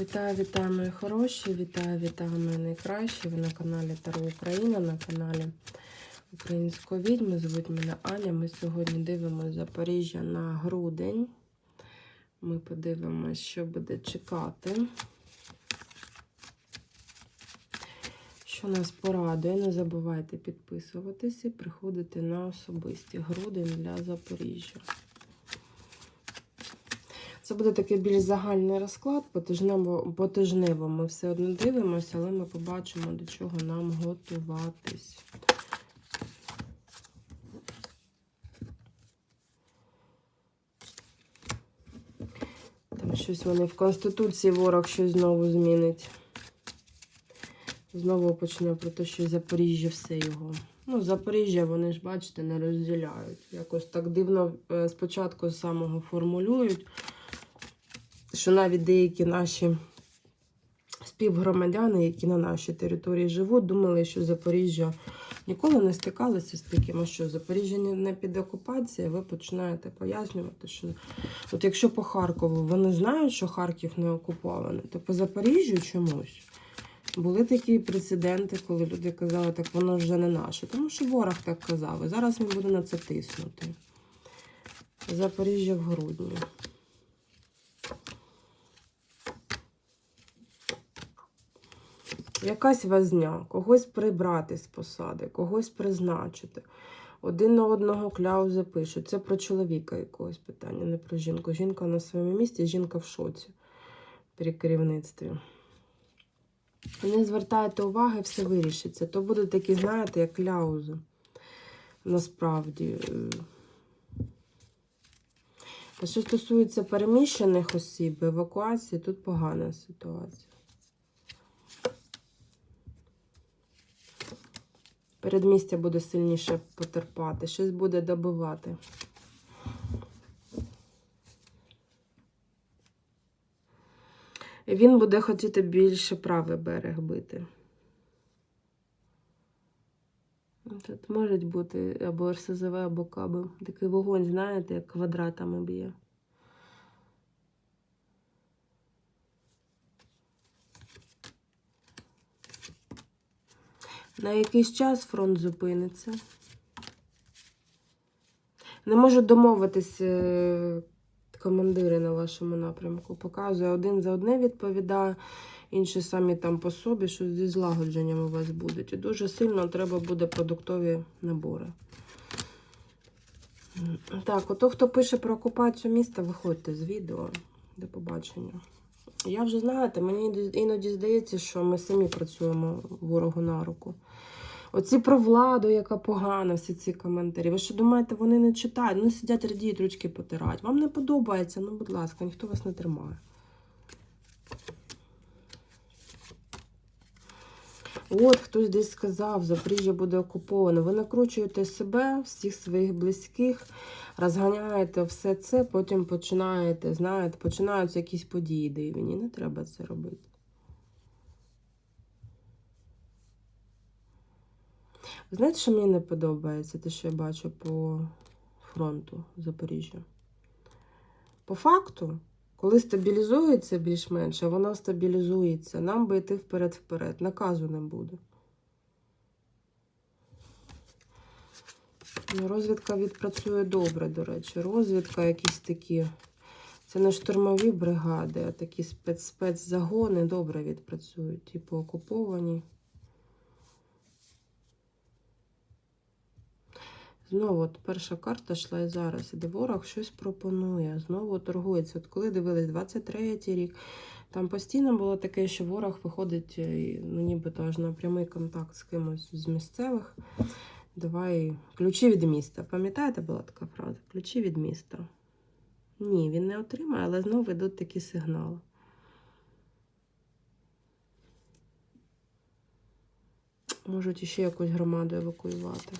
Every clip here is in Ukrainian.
Вітаю, вітаю, мої хороші! Вітаю, вітаю, мої найкращі! Ви на каналі Таро Україна, на каналі Української відьми. Звуть мене Аня. Ми сьогодні дивимося Запоріжжя на грудень. Ми подивимося, що буде чекати. Що нас порадує, не забувайте підписуватись і приходити на особисті грудень для Запоріжжя. Це буде такий більш загальний розклад. Потижнево, потижнево ми все одно дивимося, але ми побачимо, до чого нам готуватись. Там щось вони в Конституції ворог щось знову змінить. Знову почне про те, що Запоріжжя все його. Ну, Запоріжжя, вони ж, бачите, не розділяють. Якось так дивно е, спочатку самого формулюють що навіть деякі наші співгромадяни, які на нашій території живуть, думали, що Запоріжжя ніколи не стикалися з таким, що Запоріжжя не під окупацією, ви починаєте пояснювати, що от якщо по Харкову вони знають, що Харків не окупований, то по Запоріжжю чомусь. Були такі прецеденти, коли люди казали, так воно вже не наше. Тому що ворог так казав. І зараз він буде на це тиснути. Запоріжжя в грудні. Якась возня, когось прибрати з посади, когось призначити. Один на одного кляузи пишуть. Це про чоловіка якогось питання, не про жінку. Жінка на своєму місці, жінка в шоці при керівництві. Не звертайте уваги, все вирішиться. То будуть такі, знаєте, як кляузи. Насправді. А що стосується переміщених осіб, евакуації, тут погана ситуація. Передмістя буде сильніше потерпати, щось буде добивати. Він буде хотіти більше правий берег бити. Тут можуть бути або РСЗВ, або каби. Такий вогонь, знаєте, як квадратами б'є. На якийсь час фронт зупиниться. Не можуть домовитись е, командири на вашому напрямку. Показує, один за одне відповідає, інші самі там по собі, що зі злагодженням у вас будуть. І дуже сильно треба буде продуктові набори. Так, ото хто пише про окупацію міста, виходьте з відео. До побачення. Я вже знаєте, мені іноді здається, що ми самі працюємо ворогу на руку. Оці про владу, яка погана, всі ці коментарі. Ви що думаєте, вони не читають? Ну, сидять, радіють, ручки потирають. Вам не подобається, ну, будь ласка, ніхто вас не тримає. От хтось десь сказав, Запоріжжя буде окуповане. Ви накручуєте себе, всіх своїх близьких, розганяєте все це, потім починаєте, знаєте, починаються якісь події дивні. Не треба це робити. Знаєте, що мені не подобається, те, що я бачу по фронту Запоріжжя? По факту, коли стабілізується більш-менш, а воно стабілізується, нам би йти вперед-вперед. Наказу не буде. Ну, Розвідка відпрацює добре, до речі. Розвідка якісь такі. Це не штурмові бригади, а такі спец спецзагони добре відпрацюють, типу окуповані. Знову от перша карта йшла і зараз. Іде ворог щось пропонує. Знову торгується. От коли дивились 23-й рік, там постійно було таке, що ворог виходить, е, ну нібито аж на прямий контакт з кимось з місцевих. Давай ключі від міста. Пам'ятаєте, була така фраза? Ключі від міста. Ні, він не отримає, але знову йдуть такі сигнали. Можуть іще якусь громаду евакуювати.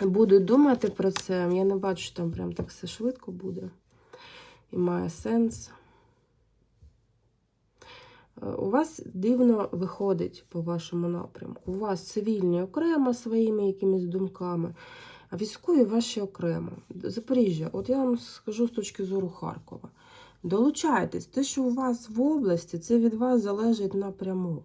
Буду думати про це. Я не бачу, що там прям так все швидко буде. І має сенс. Е, у вас дивно виходить по вашому напрямку. У вас цивільні окремо своїми якимись думками, а військові ваші окремо. Запоріжжя, от я вам скажу з точки зору Харкова. Долучайтесь. Те, що у вас в області, це від вас залежить напряму.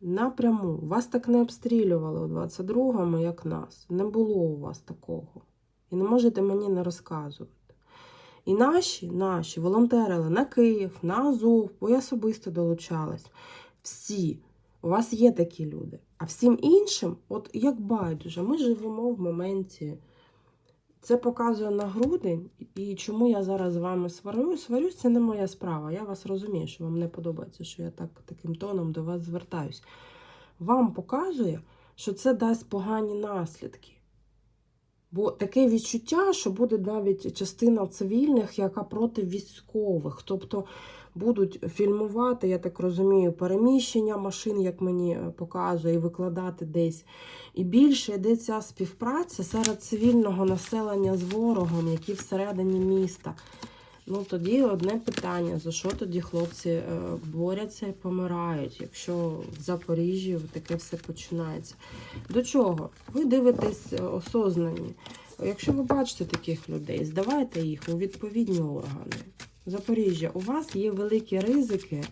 Напряму. Вас так не обстрілювали у 22-му, як нас. Не було у вас такого. І не можете мені не розказувати. І наші, наші волонтерили на Київ, на Азов, бо я особисто долучалась. Всі. У вас є такі люди. А всім іншим, от як байдуже, ми живемо в моменті. Це показує на грудень, і чому я зараз з вами сварюсь. Сварюсь, це не моя справа. Я вас розумію, що вам не подобається, що я так, таким тоном до вас звертаюсь. Вам показує, що це дасть погані наслідки. Бо таке відчуття, що буде навіть частина цивільних, яка проти військових. Тобто будуть фільмувати, я так розумію, переміщення машин, як мені е, показує, і викладати десь. І більше йде ця співпраця серед цивільного населення з ворогом, які всередині міста. Ну тоді одне питання: за що тоді хлопці е, борються і помирають, якщо в Запоріжжі таке все починається? До чого? Ви дивитесь е, осознані. Якщо ви бачите таких людей, здавайте їх у відповідні органи. Запоріжжя, у вас є великі ризики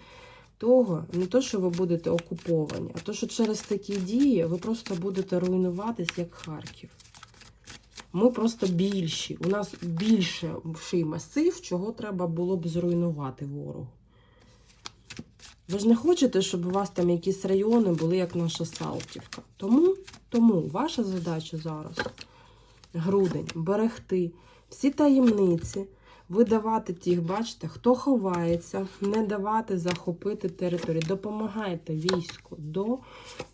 того, не то, що ви будете окуповані, а то, що через такі дії ви просто будете руйнуватись, як Харків. Ми просто більші. У нас більший масив, чого треба було б зруйнувати ворогу. Ви ж не хочете, щоб у вас там якісь райони були, як наша Салтівка. Тому, тому ваша задача зараз грудень, берегти всі таємниці, видавати тих, бачите, хто ховається, не давати захопити територію. Допомагайте війську,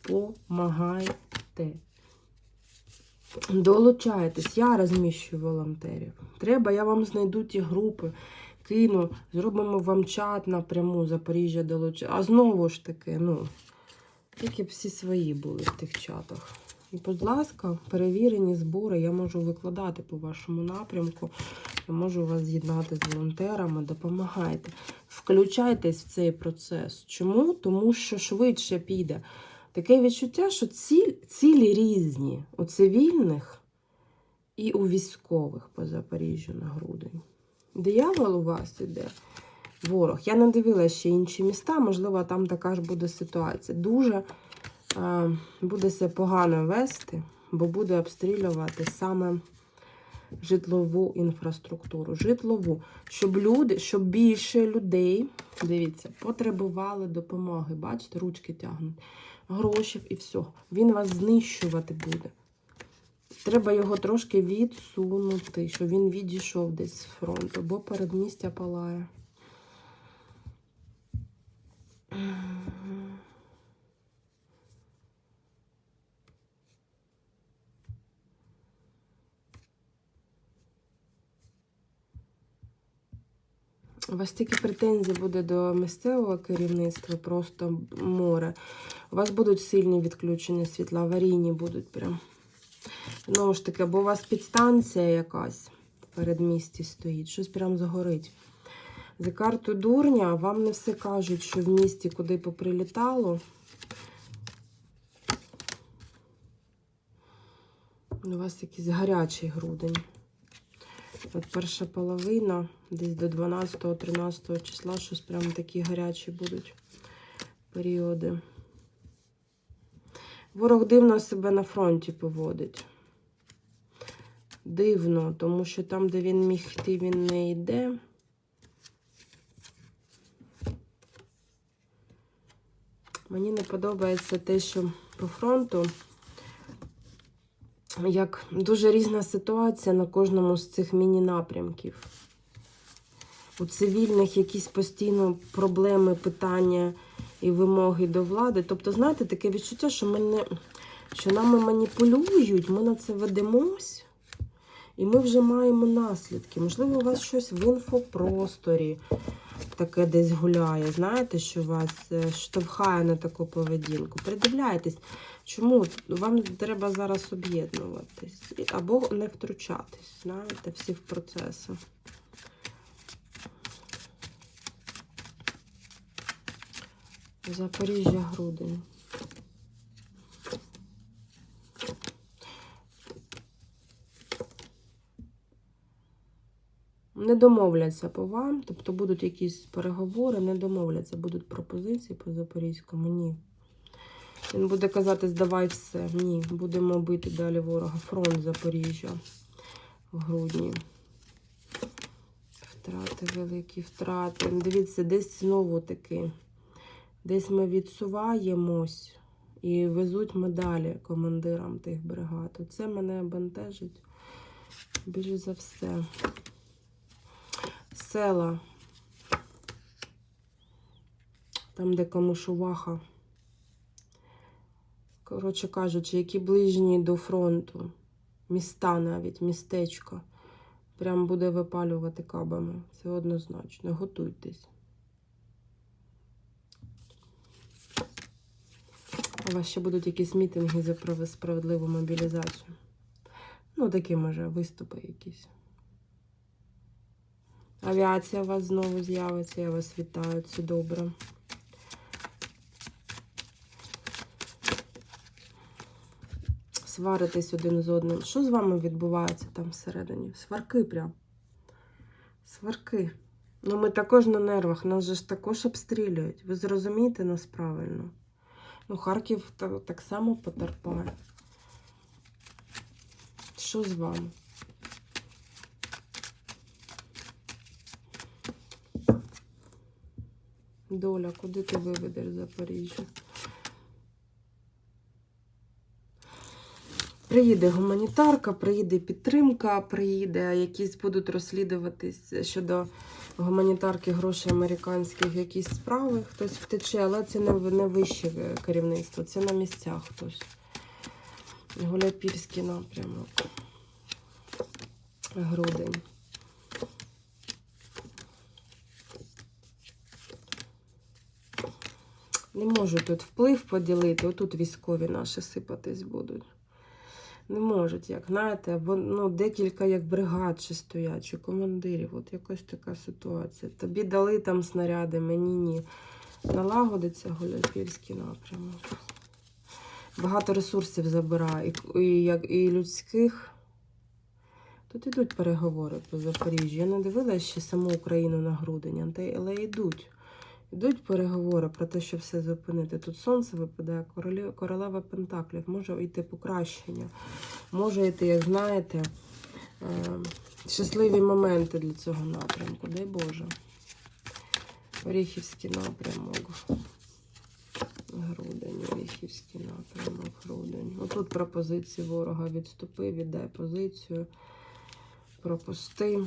допомагайте. Долучайтесь, я розміщую волонтерів. Треба, я вам знайду ті групи, кину, зробимо вам чат напряму Запоріжжя долучає. А знову ж таки, ну, тільки б всі свої були в тих чатах. І, будь ласка, перевірені збори, я можу викладати по вашому напрямку. Можу вас з'єднати з волонтерами, допомагайте. Включайтесь в цей процес. Чому? Тому що швидше піде. Таке відчуття, що ціль, цілі різні у цивільних і у військових по Запоріжжю на грудень. Диявол у вас іде, ворог. Я не дивилася ще інші міста, можливо, там така ж буде ситуація. Дуже е, буде себе погано вести, бо буде обстрілювати саме житлову інфраструктуру. Житлову, щоб люди, щоб більше людей, дивіться, потребували допомоги. Бачите, ручки тягнуть, грошей і все. Він вас знищувати буде. Треба його трошки відсунути, щоб він відійшов десь з фронту, бо передмістя палає. У вас тільки претензій буде до місцевого керівництва, просто море. У вас будуть сильні відключення світла, аварійні будуть прям. Знову ж таки, бо у вас підстанція якась в передмісті стоїть, щось прям загорить. За карту дурня вам не все кажуть, що в місті куди поприлітало. У вас якийсь гарячий грудень. От перша половина, десь до 12-13 числа, щось прям такі гарячі будуть періоди. Ворог дивно себе на фронті поводить. Дивно, тому що там, де він міг йти, він не йде. Мені не подобається те, що по фронту як дуже різна ситуація на кожному з цих міні-напрямків. У цивільних якісь постійно проблеми, питання і вимоги до влади. Тобто, знаєте, таке відчуття, що мене, що нами маніпулюють, ми на це ведемось, і ми вже маємо наслідки. Можливо, у вас щось в інфопросторі таке десь гуляє. Знаєте, що вас е, штовхає на таку поведінку. Придивляйтесь, чому вам треба зараз об'єднуватись або не втручатись, знаєте, всі в процеси. Запоріжжя, грудень. Не домовляться по вам, тобто будуть якісь переговори, не домовляться, будуть пропозиції по Запорізькому. Ні. Він буде казати, здавай все. Ні, будемо бити далі ворога. Фронт Запоріжжя в грудні. Втрати, великі втрати. Дивіться, десь знову таки. Десь ми відсуваємось і везуть медалі командирам тих бригад. Це мене бентежить більше за все. Села. Там, де Камишуваха. Коротше кажучи, які ближні до фронту. Міста навіть, містечко. Прям буде випалювати кабами. Це однозначно. Готуйтесь. У вас ще будуть якісь мітинги за справедливу мобілізацію. Ну, такі, може, виступи якісь. Авіація у вас знову з'явиться, я вас вітаю, це добре. Сваритесь один з одним. Що з вами відбувається там всередині? Сварки прям. Сварки. Ну, ми також на нервах, нас же ж також обстрілюють. Ви зрозумієте нас правильно? Ну, Харків так само потерпає. Що з вами? Доля, куди ти виведеш Запоріжжя? Приїде гуманітарка, приїде підтримка, приїде, якісь будуть розслідуватись щодо гуманітарки грошей американських, якісь справи. Хтось втече, але це не, не вище керівництво, це на місцях хтось. Гуляпільський напрямок. Грудень. Не можу тут вплив поділити. Отут військові наші сипатись будуть. Не можуть, як знаєте, бо ну, декілька як бригад чи стоять, чи командирів. От якось така ситуація. Тобі дали там снаряди, мені ні. Налагодиться Гуляпільський напрямок. Багато ресурсів забирає, і, і, як, і людських. Тут ідуть переговори по Запоріжжю. Я не дивилася ще саму Україну на грудень, але йдуть. Йдуть переговори про те, щоб все зупинити. Тут сонце випадає, королева Пентаклів, може йти покращення. Може йти, як знаєте, е, щасливі моменти для цього напрямку. Дай Боже. Оріхівський напрямок. Грудень, Оріхівський напрямок, грудень. Отут пропозиції ворога відступи, віддай позицію, пропусти.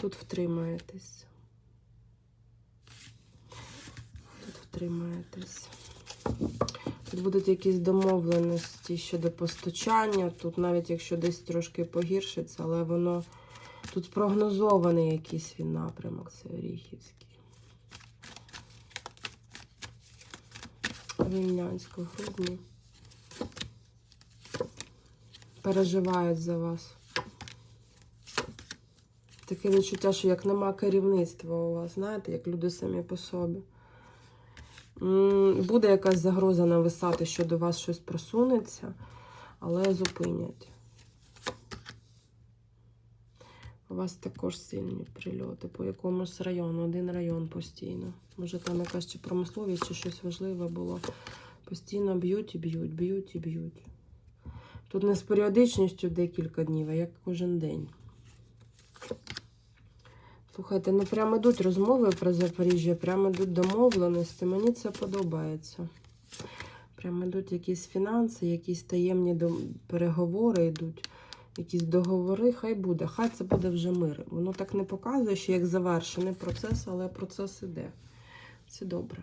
Тут втримаєтесь. Тут. Тут будуть якісь домовленості щодо постачання. Тут навіть якщо десь трошки погіршиться, але воно тут прогнозований якийсь він напрямок, це Оріхівський. Вільнянська в грудні. Переживають за вас. Таке відчуття, що як нема керівництва у вас, знаєте, як люди самі по собі. Буде якась загроза нависати, що до вас щось просунеться, але зупинять. У вас також сильні прильоти по якомусь району, один район постійно. Може там якась чи промисловість, чи щось важливе було. Постійно б'ють і б'ють, б'ють і б'ють. Тут не з періодичністю декілька днів, а як кожен день. Слухайте, ну прямо йдуть розмови про Запоріжжя, прямо йдуть домовленості. Мені це подобається. Прямо йдуть якісь фінанси, якісь таємні переговори йдуть, якісь договори. Хай буде, хай це буде вже мир. Воно так не показує, що як завершений процес, але процес іде. Це добре.